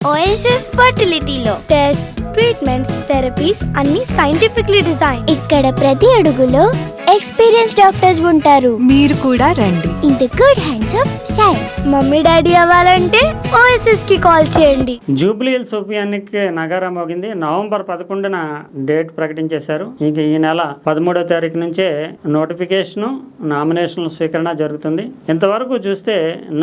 OSS ఫర్టిలిటీలో test treatments therapies అన్ని scientifically design ఇక్కడ ప్రతి అడుగులో ఎక్స్పీరియన్స్ డాక్టర్స్ ఉంటారు. మీరు కూడా రండి. In the good hands of science mummy daddy అవ్వాలంటే ఓఎస్ఎస్కి కాల్ చేయండి. జూబ్లీ హిల్స్ ఉపయానికి నగారం మోగింది. నవంబర్ పదకొండున డేట్ ప్రకటించేశారు. ఇక ఈ నెల పదమూడవ తారీఖు నుంచే నోటిఫికేషను నామినేషన్ల స్వీకరణ జరుగుతుంది. ఇంతవరకు చూస్తే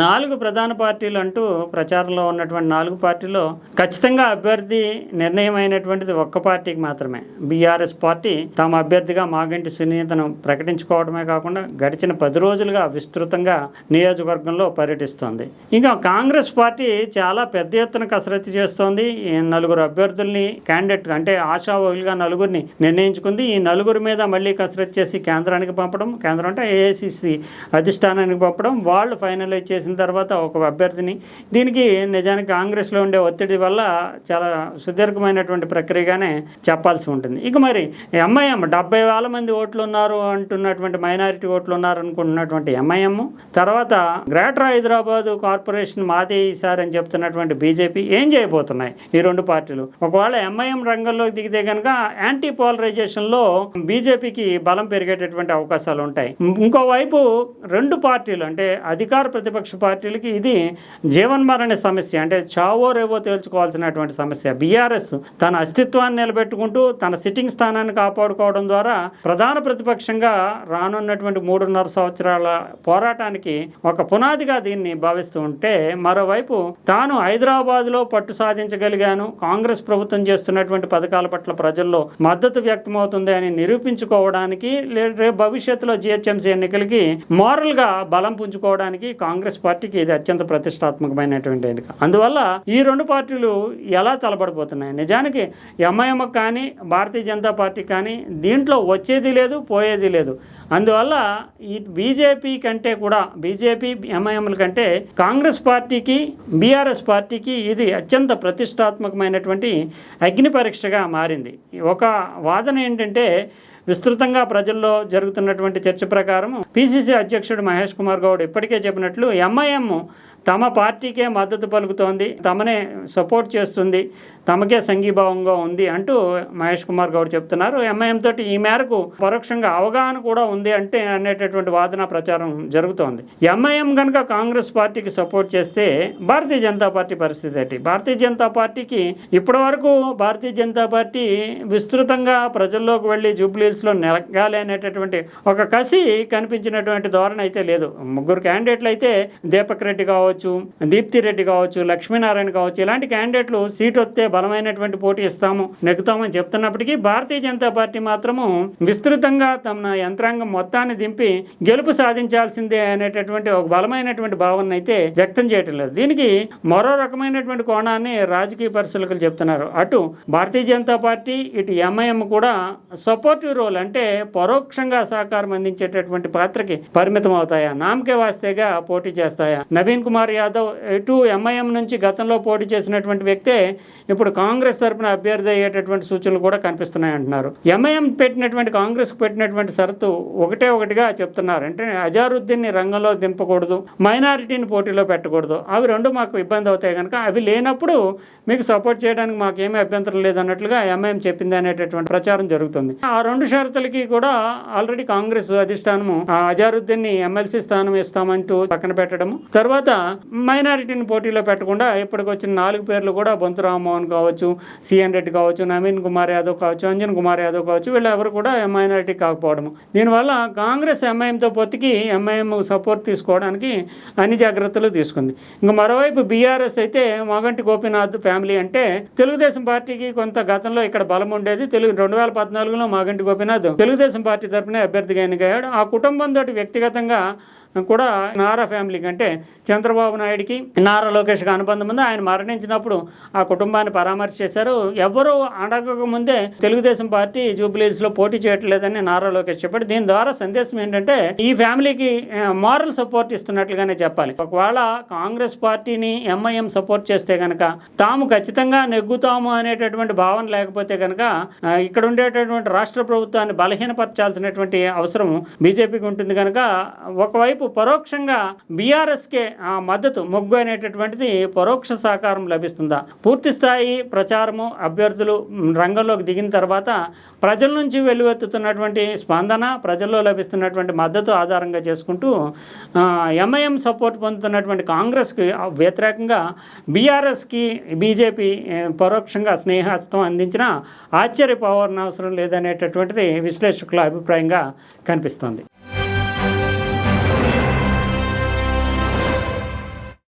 నాలుగు ప్రధాన పార్టీలు అంటూ ప్రచారంలో ఉన్నటువంటి నాలుగు పార్టీలో ఖచ్చితంగా అభ్యర్థి నిర్ణయమైనటువంటిది ఒక్క పార్టీకి మాత్రమే. బీఆర్ఎస్ పార్టీ తమ అభ్యర్థిగా మాగంటి సునీతను ప్రకటించుకోవడమే కాకుండా గడిచిన పది రోజులుగా విస్తృతంగా నియోజకవర్గంలో పర్యటిస్తోంది. ఇంకా కాంగ్రెస్ పార్టీ చాలా పెద్ద ఎత్తున కసరత్తు చేస్తోంది. ఈ నలుగురు అభ్యర్థుల్ని క్యాండిడేట్ అంటే ఆశావహులుగా నలుగురిని నిర్ణయించుకుంది. ఈ నలుగురి మీద మళ్ళీ కసరత్తు చేసి కేంద్రానికి పంపడం కేంద్రం అంటే ఏఐసిసి అధిష్టానానికి పంపడం వాళ్ళు ఫైనలైజ్ చేసిన తర్వాత ఒక అభ్యర్థిని. దీనికి నిజానికి కాంగ్రెస్లో ఉండే ఒత్తిడి వల్ల చాలా సుదీర్ఘమైనటువంటి ప్రక్రియగానే చెప్పాల్సి ఉంటుంది. ఇక మరి ఎంఐఎం డెబ్బై వేల మంది ఓట్లు ఉన్నారు అంటున్నటువంటి మైనారిటీ ఓట్లు ఉన్నారు అనుకుంటున్నటువంటి ఎంఐఎం. తర్వాత గ్రేటర్ హైదరాబాద్ కార్పొరేషన్ మాదే ఈసారి అని చెప్తున్నటువంటి బీజేపీ ఏం చేయబోతున్నాయి ఈ రెండు పార్టీలు? ఒకవేళ ఎంఐఎం రంగంలోకి దిగితే కనుక యాంటీ పోలరైజేషన్లో బీజేపీకి బలం పెరిగేటటువంటి అవకాశాలు ఉంటాయి. ఇంకోవైపు రెండు పార్టీలు అంటే అధికార ప్రతిపక్ష పార్టీలకి ఇది జీవన్మరణ సమస్య అంటే చావో రేవో తేల్చుకోవాల్సినటువంటి సమస్య. బీఆర్ఎస్ తన అస్తిత్వాన్ని నిలబెట్టుకుంటూ తన సిట్టింగ్ స్థానాన్ని కాపాడుకోవడం ద్వారా ప్రధాన ప్రతిపక్షంగా రానున్నటువంటి మూడున్నర సంవత్సరాల పోరాటానికి ఒక పునాదిగా దీన్ని భావిస్తూ ఉంటే మరోవైపు తాను హైదరాబాద్లో పట్టు సాధించగలిగాను కాంగ్రెస్ ప్రభుత్వం చేస్తున్నటువంటి పథకాల పట్ల ప్రజల్లో మద్దతు వ్యక్తమవుతుంది అని నిరూపించుకోవడానికి లే- రేపు భవిష్యత్తులో జిహెచ్ఎంసీ ఎన్నికలకి మోరల్గా బలం పుంజుకోవడానికి కాంగ్రెస్ పార్టీకి ఇది అత్యంత ప్రతిష్టాత్మకమైనటువంటి ఎన్నిక. అందువల్ల ఈ రెండు పార్టీలు ఎలా తలబడిపోతున్నాయి? నిజానికి ఎంఐఎం కానీ భారతీయ జనతా పార్టీ కానీ దీంట్లో వచ్చేది లేదు పోయేది లేదు. అందువల్ల ఈ బీజేపీ కంటే కూడా బీజేపీ ఎంఐఎంల కంటే కాంగ్రెస్ పార్టీకి బీఆర్ఎస్ పార్టీకి ఇది అత్యంత ప్రతిష్టాత్మకమైనటువంటి అగ్ని పరీక్షగా మారింది. ఒక వాదన ఏంటంటే విస్తృతంగా ప్రజల్లో జరుగుతున్నటువంటి చర్చ ప్రకారం పిసిసి అధ్యక్షుడు మహేష్ కుమార్ గౌడ్ ఇప్పటికే చెప్పినట్లు ఎంఐఎం తమ పార్టీకే మద్దతు పలుకుతోంది తమనే సపోర్ట్ చేస్తుంది తమకే సంఘీభావంగా ఉంది అంటూ మహేష్ కుమార్ గౌడ్ చెప్తున్నారు. ఎంఐఎం తోటి ఈ మేరకు పరోక్షంగా అవగాహన కూడా ఉంది అంటే అనేటటువంటి వాదన ప్రచారం జరుగుతోంది. ఎంఐఎం కనుక కాంగ్రెస్ పార్టీకి సపోర్ట్ చేస్తే భారతీయ జనతా పార్టీ పరిస్థితి ఏంటి? భారతీయ జనతా పార్టీకి ఇప్పటి వరకు భారతీయ జనతా పార్టీ విస్తృతంగా ప్రజల్లోకి వెళ్ళి జూబ్లీహిల్స్లో నెలగాలి అనేటటువంటి ఒక కసి కనిపించినటువంటి ధోరణి అయితే లేదు. ముగ్గురు క్యాండిడేట్లు అయితే దీపక్ రెడ్డి కావచ్చు దీప్తి రెడ్డి కావచ్చు లక్ష్మీనారాయణ కావచ్చు ఇలాంటి క్యాండిడేట్లు సీట్ వస్తే బలమైనటువంటి పోటీ ఇస్తాము నెగ్గుతామని చెప్తున్నప్పటికీ భారతీయ జనతా పార్టీ మాత్రము విస్తృతంగా తమ యంత్రాంగం మొత్తాన్ని దింపి గెలుపు సాధించాల్సిందే అనేటటువంటి ఒక బలమైనటువంటి భావన అయితే వ్యక్తం చేయటం లేదు. దీనికి మరో రకమైనటువంటి కోణాన్ని రాజకీయ పరిశీలకులు చెప్తున్నారు. అటు భారతీయ జనతా పార్టీ ఇటు ఎంఐఎం కూడా సపోర్టివ్ రోల్ అంటే పరోక్షంగా సహకారం అందించేటటువంటి పాత్రకి పరిమితం అవుతాయా నామకే వాస్తేగా పోటీ చేస్తాయా? నవీన్ కుమార్ యాదవ్ ఇటు ఎంఐఎం నుంచి గతంలో పోటీ చేసినటువంటి వ్యక్తే ఇప్పుడు కాంగ్రెస్ తరపున అభ్యర్థి అయ్యేటటువంటి సూచనలు కూడా కనిపిస్తున్నాయి అంటున్నారు ఎంఐఎం పెట్టినటువంటి కాంగ్రెస్ పెట్టినటువంటి షరతు ఒకటే ఒకటిగా చెప్తున్నారు. అంటే అజారుద్దీన్ని రంగంలో దింపకూడదు మైనారిటీని పోటీలో పెట్టకూడదు. అవి రెండు మాకు ఇబ్బంది అవుతాయి కనుక అవి లేనప్పుడు మీకు సపోర్ట్ చేయడానికి మాకు ఏమీ అభ్యంతరం లేదన్నట్లుగా ఎంఐఎం చెప్పింది అనేటటువంటి ప్రచారం జరుగుతుంది. ఆ రెండు షరతులకి కూడా ఆల్రెడీ కాంగ్రెస్ అధిష్టానము ఆ అజారుద్దీన్ని ఎమ్మెల్సీ స్థానం ఇస్తామంటూ పక్కన పెట్టడము. తర్వాత మైనారిటీని పోటీలో పెట్టకుండా ఇప్పటికి వచ్చిన నాలుగు పేర్లు కూడా బొంతు రామ్మోహన్ కావచ్చు సిఎన్ రెడ్డి కావచ్చు నవీన్ కుమార్ యాదవ్ కావచ్చు అంజన్ కుమార్ యాదవ్ కావచ్చు వీళ్ళు ఎవరు కూడా మైనారిటీ కాకపోవడము. దీనివల్ల కాంగ్రెస్ ఎంఐఎంతో పొత్తికి ఎంఐఎం సపోర్ట్ తీసుకోవడానికి అన్ని జాగ్రత్తలు తీసుకుంది. ఇంకా మరోవైపు బీఆర్ఎస్ అయితే మాగంటి గోపీనాథ్ ఫ్యామిలీ అంటే తెలుగుదేశం పార్టీకి కొంత గతంలో ఇక్కడ బలం ఉండేది. తెలుగు రెండు వేల పద్నాలుగులో మాగంటి గోపీనాథ్ తెలుగుదేశం పార్టీ తరఫున అభ్యర్థిగా ఎన్నికయ్యాడు. ఆ కుటుంబంతో వ్యక్తిగతంగా కూడా నారా ఫ్యామిలీకి అంటే చంద్రబాబు నాయుడికి నారా లోకేష్కి అనుబంధం ఉంది. ఆయన మరణించినప్పుడు ఆ కుటుంబాన్ని పరామర్శ చేశారు. ఎవరు అడగకముందే తెలుగుదేశం పార్టీ జూబ్లీస్లో పోటీ చేయట్లేదని నారా లోకేష్ చెప్పాడు. దీని ద్వారా సందేశం ఏంటంటే ఈ ఫ్యామిలీకి మారల్ సపోర్ట్ ఇస్తున్నట్లుగానే చెప్పాలి. ఒకవేళ కాంగ్రెస్ పార్టీని ఎంఐఎం సపోర్ట్ చేస్తే కనుక తాము ఖచ్చితంగా నెగ్గుతాము అనేటటువంటి భావన లేకపోతే కనుక ఇక్కడ ఉండేటటువంటి రాష్ట్ర ప్రభుత్వాన్ని బలహీనపరచాల్సినటువంటి అవసరం బీజేపీకి ఉంటుంది కనుక ఒకవైపు పరోక్షంగా బీఆర్ఎస్కే ఆ మద్దతు మొగ్గు అనేటటువంటిది పరోక్ష సహకారం లభిస్తుందా? పూర్తి స్థాయి ప్రచారము అభ్యర్థులు రంగంలోకి దిగిన తర్వాత ప్రజల నుంచి వెల్లువెత్తుతున్నటువంటి స్పందన ప్రజల్లో లభిస్తున్నటువంటి మద్దతు ఆధారంగా చేసుకుంటూ ఎంఐఎం సపోర్ట్ పొందుతున్నటువంటి కాంగ్రెస్కి వ్యతిరేకంగా బీఆర్ఎస్కి బీజేపీ పరోక్షంగా స్నేహస్తం అందించిన ఆశ్చర్యపోవాలని అవసరం లేదనేటటువంటిది విశ్లేషకుల అభిప్రాయంగా కనిపిస్తోంది.